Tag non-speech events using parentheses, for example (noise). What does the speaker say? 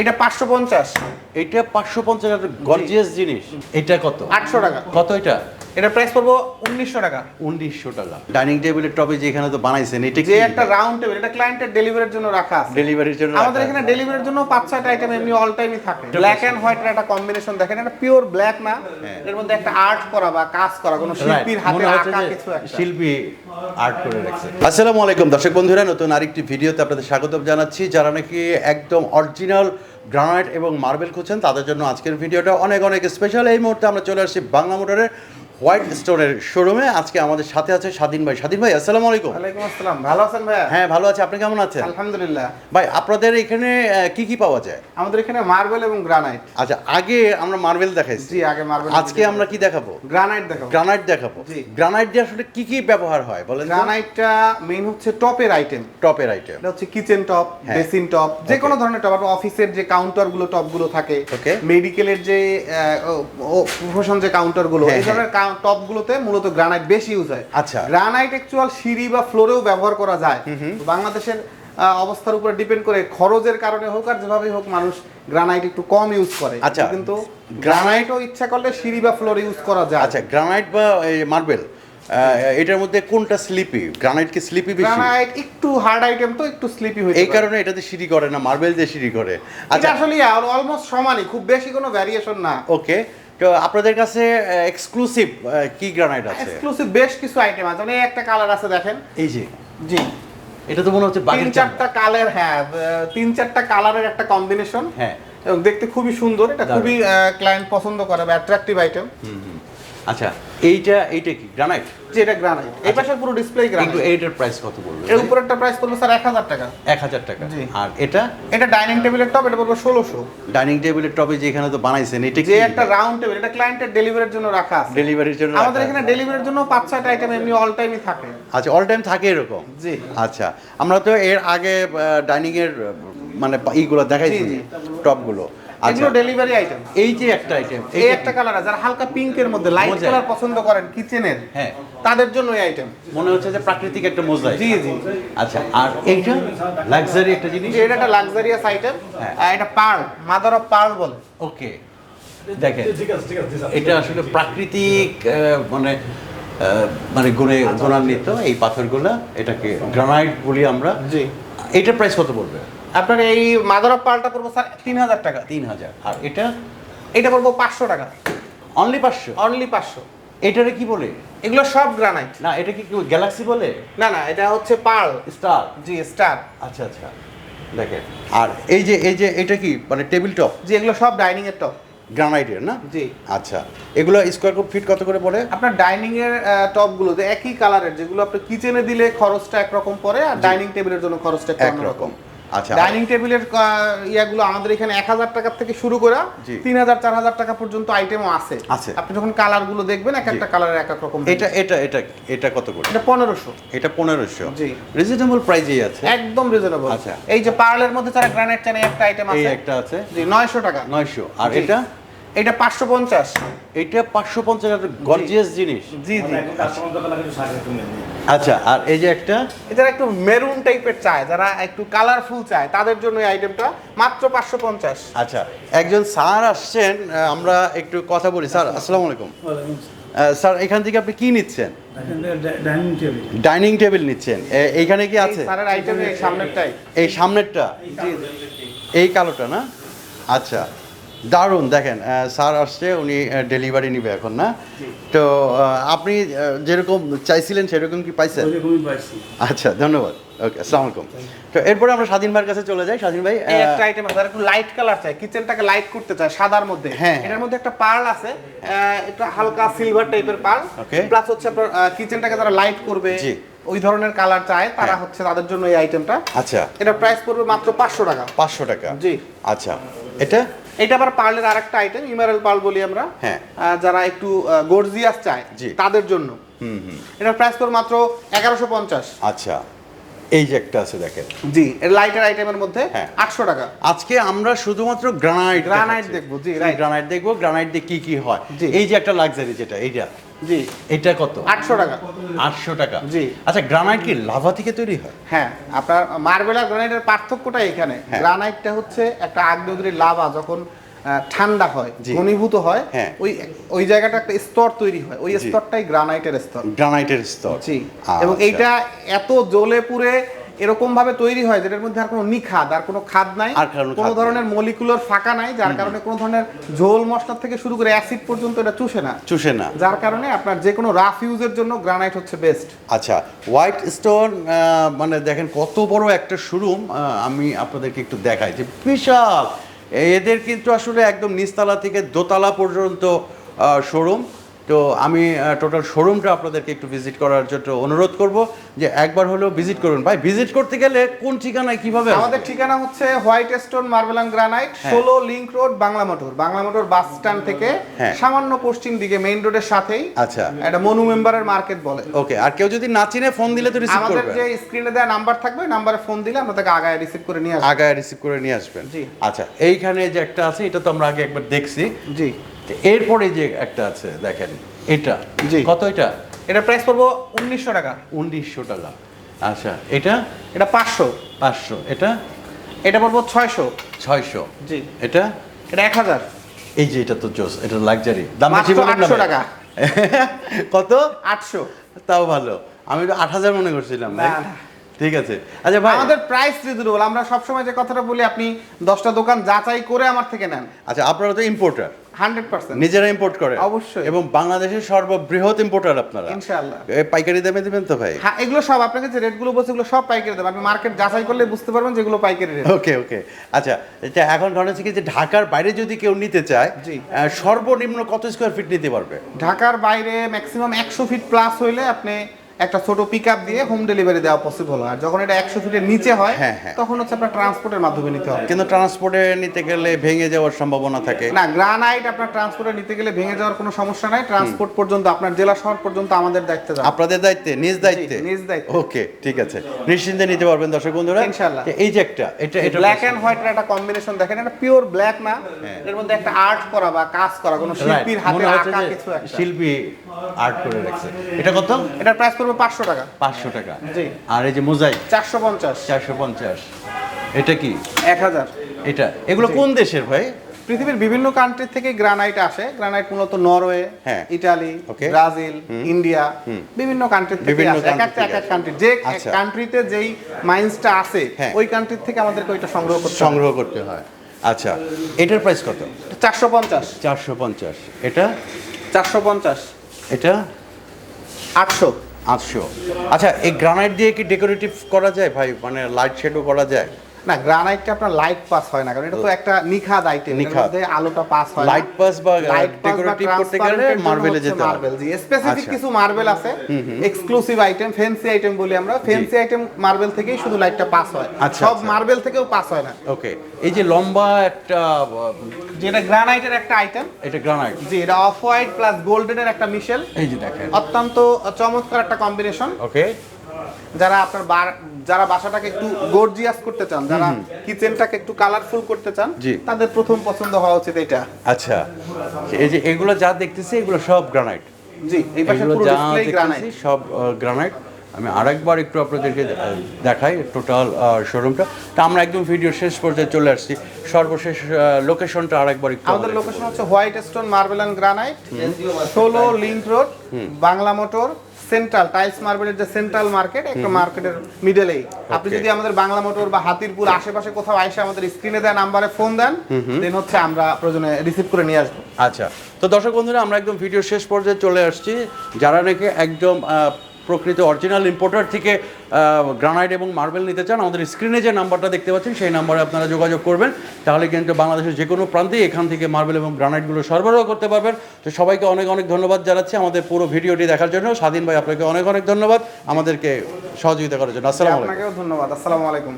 এটা পাঁচশো পঞ্চাশ। এটা পাঁচশো পঞ্চাশ গর্জিয়াস জিনিস। এটা কত? আটশো টাকা। কত এটা? এটা প্রাইস পড়ব উনিশশো টাকা। উনিশশো টাকা। ডাইনিং টেবিলের টপে যে এখানে তো বানাইছেন এটা যে একটা রাউন্ড টেবিল এটা ক্লায়েন্টের ডেলিভারির জন্য রাখা আছে। ডেলিভারির জন্য আমাদের এখানে ডেলিভারির জন্য পাঁচ ছয়টা আইটেম এমনি অল টাইমই থাকে। ব্ল্যাক এন্ড হোয়াইটের একটা কম্বিনেশন দেখেন এটা পিওর ব্ল্যাক না। হ্যাঁ। এর মধ্যে একটা আর্ট করা বা কাজ করা কোনো শিল্পীর হাতে আঁকা কিছু একটা। শিল্পী আর্ট করে রাখছে। আসসালামু আলাইকুম দর্শক বন্ধুরা নতুন আরেকটি ভিডিওতে আপনাদের স্বাগত জানাচ্ছি। যারা নাকি একদম অরিজিনাল গ্রানাইট এবং মার্বেল খুঁজছেন তাদের জন্য আজকের ভিডিওটা অনেক অনেক স্পেশাল এই মুহূর্তে আমরা চলে আসছি বাংলা মোটরের হোয়াইট স্টোরের শোরুমে আজকে আমাদের সাথে আছে স্বাধীন ভাই। স্বাধীন ভাই আসসালামু আলাইকুম। ওয়ালাইকুম আসসালাম। ভালো আছেন ভাইয়া? হ্যাঁ ভালো আছে। আপনি কেমন আছেন? আলহামদুলিল্লাহ। ভাই আপনাদের এখানে কি কি পাওয়া যায়? আমাদের এখানে মার্বেল এবং গ্রানাইট। আচ্ছা আগে আমরা মার্বেল দেখাইছি। জি আগে মার্বেল আজকে আমরা কি দেখাবো? গ্রানাইট দেখাবো। গ্রানাইট দেখাবো। জি। গ্রানাইট দিয়ে আসলে কি কি ব্যবহার হয় বলেন গ্রানাইটটা মেইন হচ্ছে টপের আইটেম টপের আইটেম এটা হচ্ছে কিচেন টপ হ্যাঁ। বেসিন টপ যে কোনো ধরনের টপ অফিসের যে কাউন্টারগুলো টপগুলো থাকে. মেডিকেলের যে প্রফেশন যে কাউন্টারগুলো হ্যাঁ, এই ধরনের টপ গুলোতে মূলত গ্রানাইট বেশি ইউজ হয়। আচ্ছা। গ্রানাইট অ্যাকচুয়াল সিঁড়ি বা ফ্লোরেও ব্যবহার করা যায়। বাংলাদেশের অবস্থার উপরে ডিপেন্ড করে খরচের কারণে হোক আর যেভাবেই হোক মানুষ গ্রানাইট একটু কম ইউজ করে। আচ্ছা। কিন্তু গ্রানাইটও ইচ্ছা করলে সিঁড়ি বা ফ্লোর ইউজ করা যায়। আচ্ছা গ্রানাইট বা মার্বেল এটার মধ্যে কোনটা স্লিপি গ্রানাইট কি স্লিপি বেশি? গ্রানাইট একটু হার্ড আইটেম তো একটু স্লিপি হয়ে এই কারণে এটাতে সিঁড়ি করে না মার্বেল দিয়ে সিঁড়ি করে। আচ্ছা। আসলে অলমোস্ট সমানই খুব বেশি কোনো ভ্যারিয়েশন না। ওকে তো আপনাদের কাছে এক্সক্লুসিভ কি গ্রানাইট আছে? এক্সক্লুসিভ বেশ কিছু আইটেম আছে। মানে একটা কালার আছে দেখেন। এই যে। জি। এটা তো মনে হচ্ছে তিন চারটা কালার হ্যাঁ তিন চারটা কালারের একটা কম্বিনেশন হ্যাঁ। এবং দেখতে খুবই সুন্দর। এটা খুবই ক্লায়েন্ট পছন্দ করে বা অ্যাট্রাকটিভ আইটেম আচ্ছা এইটা এইটা কি গ্রানাইট যে এটা গ্রানাইট এই পাশে পুরো ডিসপ্লে কিন্তু গ্রানাইট এইটার প্রাইস কত বলবে এর উপর একটা প্রাইস পড়বে স্যার এক হাজার টাকা। এক হাজার টাকা। জি। আর এটা? এটা ডাইনিং টেবিলের টপ এটা পড়বে ষোলোশো। ডাইনিং টেবিলের টপে যে এখানে তো বানাইছেন এটা যে একটা রাউন্ড টেবিল এটা ক্লায়েন্টের ডেলিভারির জন্য রাখা আছে। ডেলিভারির জন্য আমাদের এখানে ডেলিভারির জন্য পাঁচ ছয়টা আইটেম এমনি অল টাইমই থাকে। আচ্ছা অল টাইম থাকে এরকম? জি। আচ্ছা আমরা তো এর আগে ডাইনিং এর মানে ইগুলো দেখাইছি। টপগুলো আচ্ছা এগুলো ডেলিভারি আইটেম এই যে একটা আইটেম এই একটা কালার আছে যারা হালকা পিঙ্কের মধ্যে লাইট কালার পছন্দ করেন কিচেনের হ্যাঁ। তাদের জন্য এই আইটেম মনে হচ্ছে যে প্রাকৃতিক একটা মোজাইক জি জি। আচ্ছা আর এইটা? লাক্সারি একটা জিনিস? এটা একটা লাক্সারিয়াস আইটেম হ্যাঁ। এটা পার্ল মাদার অফ পার্ল বলে। ওকে। দেখেন এটা আসলে প্রাকৃতিক মানে মানে গুণে গুণান্বিত এই পাথরগুলা। এটাকে গ্রানাইট বলি আমরা। জি। এটার প্রাইস কত পড়বে? আপনার এই মাদার অফ পার্লটা পড়ব স্যার তিন হাজার টাকা। তিন হাজার আর এটা? এটা পড়ব পাঁচশো টাকা। অনলি পাঁচশো? অনলি পাঁচশো। এটারে কি বলে? এগুলো সব গ্রানাইট না এটা কি গ্যালাক্সি বলে? না না এটা হচ্ছে পার্ল। স্টার জি স্টার আচ্ছা আচ্ছা। দেখেন। আর এই যে এই যে এটা কি? মানে টেবিল টপ জি এগুলো সব ডাইনিং এর টপ গ্রানাইটের না? জি। আচ্ছা। এগুলো স্কোয়ার ফুট ফিট কত করে পড়ে? আপনার ডাইনিং এর টপগুলো যে একই কালারের যেগুলো আপনি কিচেনে দিলে খরচটা একরকম পড়ে আর ডাইনিং টেবিলের জন্য খরচটা একরকম। আচ্ছা। ডাইনিং টেবিলের ইয়াগুলো আমাদের এখানে এক হাজার টাকা থেকে শুরু করে তিন হাজার চার হাজার টাকা পর্যন্ত আইটেমও আছে। আছে। আপনি যখন কালারগুলো দেখবেন এক একটা কালারের এক এক রকম এটা এটা এটা এটা কত করে? এটা পনেরোশো। এটা পনেরোশো। জি। রিজনেবল প্রাইজেই আছে? একদম রিজনেবল আচ্ছা। এই যে পার্লের মধ্যে যারা গ্রানাইট চান একটা আইটেম আছে। একটা আছে? জি নয়শো টাকা। নয়শো। আর এটা? এটা পাঁচশো পঞ্চাশ। এটা পাঁচশো পঞ্চাশ গর্জিয়াস জিনিস। জি জি। আচ্ছা আর এই যে একটা? যারা একটু মেরুন টাইপের চায় যারা একটু কালারফুল চায় তাদের জন্য এই আইটেমটা মাত্র পাঁচশো পঞ্চাশ। আচ্ছা একজন স্যার আসছেন আমরা একটু কথা বলি। স্যার আসসালামু আলাইকুম। স্যার এখান থেকে আপনি কি নিচ্ছেন? ডাইনিং টেবিল ডাইনিং টেবিল নিচ্ছেন। এইখানে কি আছে? স্যারের আইটেম এই সামনেরটাই। এই সামনেরটা? এই কালোটা না? আচ্ছা দারুণ দেখেন স্যার আসছে উনি ডেলিভারি নিবে এখন না? তো আপনি যেরকম চাইছিলেন সেরকম কি পাইছেন? আচ্ছা ধন্যবাদ। ওকে আসসালামু আলাইকুম। তো এরপরে আমরা স্বাধীন ভাইয়ের কাছে চলে যাই। স্বাধীন ভাই একটা আইটেম আছে একটু লাইট কালার চাই। কিচেনটাকে লাইট করতে চায় সাদার মধ্যে। হ্যাঁ। এটার মধ্যে একটা পার্ল আছে আহ, এটা হালকা সিলভার টাইপের পার্ল. প্লাস হচ্ছে আপনার কিচেনটাকে যারা লাইট করবে জি। ওই ধরনের কালার চায় তারা হ্যাঁ। হচ্ছে তাদের জন্য এই আইটেমটা আচ্ছা। এটা প্রাইস পড়বে মাত্র পাঁচশো টাকা। পাঁচশো টাকা। জি। আচ্ছা। এটা? এটা আবার পার্লের আরেকটা আইটেম ইমারেল পার্ল বলি আমরা। হ্যাঁ। যারা একটু গর্জিয়াস চায় জি। তাদের জন্য। হুম হুম। এটা প্রাইস তোর মাত্র এগারোশো পঞ্চাশ। আচ্ছা। এই যে একটা আছে দেখেন। জি লাইটার আইটেমের মধ্যে হ্যাঁ। আটশো টাকা। আজকে আমরা শুধুমাত্র গ্রানাইট গ্রানাইট দেখব, জি, গ্রানাইট দেখব গ্রানাইট দিয়ে কি কি হয়। এই যে একটা লাক্সারি যেটা এইটা জি। এটা কত? আটশো টাকা। আটশো টাকা। জি। আচ্ছা গ্রানাইট কি লাভা থেকে তৈরি হয়? হ্যাঁ আপনার মার্বেল আর গ্রানাইটের পার্থক্যটা এখানে। হ্যাঁ। গ্রানাইটটা হচ্ছে একটা আগ্নেয়গিরি লাভা যখন ঠান্ডা হয়। ঘনীভূত হয় হ্যাঁ। ওই ওই জায়গাটা একটা স্তর তৈরি হয়। ওই স্তরটাই গ্রানাইটের স্তর। গ্রানাইটের স্তর। জি। আচ্ছা। এবং এইটা এত জ্বলে পুড়ে এরকম ভাবে তৈরি হয় যেটার মধ্যে আর কোনো নিখাদ আর কোনো খাদ নাই। কোনো ধরনের মলিকুলার ফাঁকা নাই যার কারণে কোনো ধরনের ঝোল মশলা থেকে শুরু করে অ্যাসিড পর্যন্ত এটা চুষে না। চুষে না। যার কারণে আপনার যে কোনো রাফ ইউজের জন্য গ্রানাইট হচ্ছে বেস্ট আচ্ছা হোয়াইট স্টোন মানে দেখেন কত বড় একটা শোরুম আমি আপনাদেরকে একটু দেখাই যে বিশাল। এদের কিন্তু আসলে একদম নিচতলা থেকে দোতলা পর্যন্ত শোরুম তো আমি টোটাল শোরুমটা আপনাদেরকে একটু ভিজিট করার জন্য অনুরোধ করব যে একবার হলেও ভিজিট করুন। ভাই ভিজিট করতে গেলে কোন ঠিকানায় কীভাবে আমাদের ঠিকানা হচ্ছে white stone marble and granite হ্যাঁ। ষোলো link road Bangla motor. Bangla motor bus stand থেকে হ্যাঁ। সামান্য পশ্চিম দিকে মেইন রোডের সাথেই। আচ্ছা। এটা মনু মেম্বারের মার্কেট বলে। ওকে আর কেউ যদি না চিনে ফোন দিলে তো রিসিভ করবে। আমাদের যে স্ক্রিনে দেওয়া নাম্বার থাকবে নাম্বারে ফোন দিলে আমরা তাকে আগায় রিসিভ করে নিয়ে আসব। আগায় রিসিভ করে নিয়ে আসবেন। জি। আচ্ছা এইখানে যে একটা আছে এটা তো আমরা আগে একবার দেখছি। জি। এরপরে যে একটা আছে দেখেন এটা। জি। কত এটা? এটা প্রাইস পড়ব উনিশশো টাকা। উনিশশো টাকা। আচ্ছা এটা? এটা পাঁচশো। পাঁচশো এটা? এটা পড়ব ছয়শো। ছয়শো। জি। এটা? এটা এক হাজার। এই যে এটা তো জোস এটা লাক্সারি দাম বেশি বললাম না টাকা। (laughs) কত? আটশো। তাও ভালো। আমি তো আট হাজার মনে করছিলাম। ঠিক আছে। আচ্ছা ভাই। আমাদের প্রাইস রিজনেবল আমরা সবসময় যে কথাটা বলি আপনি দশটা দোকান যাচাই করে আমার থেকে নেন। আচ্ছা আপনারা তো ইম্পোর্টার হান্ড্রেড পার্সেন্ট। নিজেরা ইম্পোর্ট করেন অবশ্যই। এবং বাংলাদেশের সর্ববৃহৎ ইম্পোর্টার আপনারা। ইনশাআল্লাহ। পাইকারি দামে দিবেন তো ভাই? হ্যাঁ এগুলো সব আপনাকে যে রেটগুলো বলছে এগুলো সব পাইকারি দেবেন আপনি মার্কেট যাচাই করলে বুঝতে পারবেন যেগুলো পাইকারি রেট ওকে ওকে আচ্ছা এটা এখন হচ্ছে কি যে ঢাকার বাইরে যদি কেউ নিতে চায়। সর্বনিম্ন কত স্কোয়ার ফিট নিতে পারবে? ঢাকার বাইরে ম্যাক্সিমাম একশো ফিট প্লাস হইলে আপনি একটা ছোট পিক আপ দিয়ে হোম ডেলিভারি দেওয়া পসিবল হয়। আর যখন এটা একশো ফিটের নিচে হয় হ্যাঁ, হ্যাঁ। তখন হচ্ছে আপনার ট্রান্সপোর্টের মাধ্যমে নিতে হবে। কিন্তু ট্রান্সপোর্টে নিতে গেলে ভেঙে যাওয়ার সম্ভাবনা থাকে। না গ্রানাইট আপনার ট্রান্সপোর্টে নিতে গেলে ভেঙে যাওয়ার কোনো সমস্যা নাই। ট্রান্সপোর্ট পর্যন্ত আপনার জেলা শহর পর্যন্ত আমাদের দায়িত্বে যাবে। আপনাদের দায়িত্বে নিজ দায়িত্বে? নিজ দায়িত্বে। ওকে ঠিক আছে। নিশ্চিন্তে নিতে পারবেন দর্শক বন্ধুরা। ইনশাআল্লাহ। এই যে একটা এটা এটা ব্ল্যাক এন্ড হোয়াইটের একটা কম্বিনেশন দেখেন এটা পিওর ব্ল্যাক না। হ্যাঁ। এর মধ্যে একটা আর্ট করা বা কাজ করা কোনো শিল্পীর হাতে আঁকা কিছু একটা। শিল্পী আর্ট করে রাখছে। এটা কত? এটার প্রাইস পড়বে পাঁচশো টাকা। পাঁচশো টাকা। জি। আর এই যে মোজাইক? চারশো পঞ্চাশ। চারশো পঞ্চাশ। এটা কি? এক হাজার। এটা? এগুলো কোন দেশের ভাই? পৃথিবীর বিভিন্ন কান্ট্রি থেকে গ্রানাইট আসে। গ্রানাইট মূলত নরওয়ে হ্যাঁ। ইটালি. ব্রাজিল ইন্ডিয়া বিভিন্ন কান্ট্রি থেকে আসে। এক একটা এক এক কান্ট্রি যে আচ্ছা। কান্ট্রিতে যেই মাইন্সটা আছে হ্যাঁ। ওই কান্ট্রি থেকে আমাদেরকে ওইটা সংগ্রহ করতে সংগ্রহ করতে হয়। আচ্ছা। এটার প্রাইস কত? চারশো পঞ্চাশ। চারশো পঞ্চাশ। এটা? চারশো পঞ্চাশ। এটা? আটশো। আটশো আচ্ছা এই গ্রানাইট দিয়ে কি ডেকোরেটিভ করা যায় ভাই? মানে লাইট শেডও করা যায়? না গ্রানাইটটা আপনার লাইট পাস হয় না কারণ এটা তো একটা নিখাদ আইটেম নিখাদ। আলোটা পাস হয় বা, লাইট পাস বা decorative করতে গেলে হচ্ছে যেতে marble, জি স্পেসিফিক আচ্ছা। কিছু মার্বেল আছে এক্সক্লুসিভ আইটেম ফ্যান্সি আইটেম বলি আমরা ফ্যান্সি আইটেম মার্বেল থেকেই শুধু লাইটটা পাস হয় আচ্ছা, সব আচ্ছা। মার্বেল থেকেও পাস হয় না। ওকে এই যে লম্বা একটা যেটা গ্রানাইটের একটা আইটেম এটা গ্রানাইট জি এটা অফ হোয়াইট প্লাস গোল্ডেনের একটা মিশেল এই যে দেখেন। অত্যন্ত চমৎকার একটা কম্বিনেশন ওকে যারা আপনার যারা বাসাটাকে একটু গর্জিয়াস করতে চান যারা কিচেনটাকে একটু কালারফুল করতে চান তাদের প্রথম পছন্দ হওয়া উচিত এটা। আচ্ছা এই যে এগুলো যা দেখতেছি এগুলো সব গ্রানাইট জি এই পাশে পুরো ডিসপ্লে গ্রানাইট সব গ্রানাইট আমি আরেকবার একটু আপনাদেরকে দেখাই টোটাল শোরুমটা তা আমরা একদম ভিডিও শেষ পর্যায়ে চলে আসছি। সর্বশেষ লোকেশনটা আরেকবার একটু আমাদের লোকেশন হচ্ছে white stone marble and granite ষোলো link road Bangla motor central tiles মার্বেলের যে সেন্ট্রাল মার্কেট একটা মার্কেটের মিডলেই আপনি যদি আমাদের বাংলা মোটর বা হাতিরপুর আশেপাশে কোথাও আইসে আমাদের স্ক্রিনে দেন নাম্বারে ফোন দেন দেন হচ্ছে আমরা প্রয়োজনে রিসিভ করে নিয়ে আসব। আচ্ছা। তো দর্শক বন্ধুরা আমরা একদম ভিডিও শেষ পর্যায়ে চলে আসছি। যারা নাকি একদম প্রকৃত অরিজিনাল ইম্পোর্টার থেকে গ্রানাইট এবং মার্বেল নিতে চান, আমাদের স্ক্রিনে যে নাম্বারটা দেখতে পাচ্ছেন, সেই নাম্বারে আপনারা যোগাযোগ করবেন। তাহলে কিন্তু বাংলাদেশের যে কোনো প্রান্তে এখান থেকে মার্বেল এবং গ্রানাইটগুলো সরবরাহ করতে পারবেন। তো সবাইকে অনেক অনেক ধন্যবাদ জানাচ্ছি আমাদের পুরো ভিডিওটি দেখার জন্য। স্বাধীন ভাই, আপনাকে অনেক অনেক ধন্যবাদ আমাদেরকে সহযোগিতা করার জন্য। আসসালামু আলাইকুম। ধন্যবাদ। আসসালামু আলাইকুম।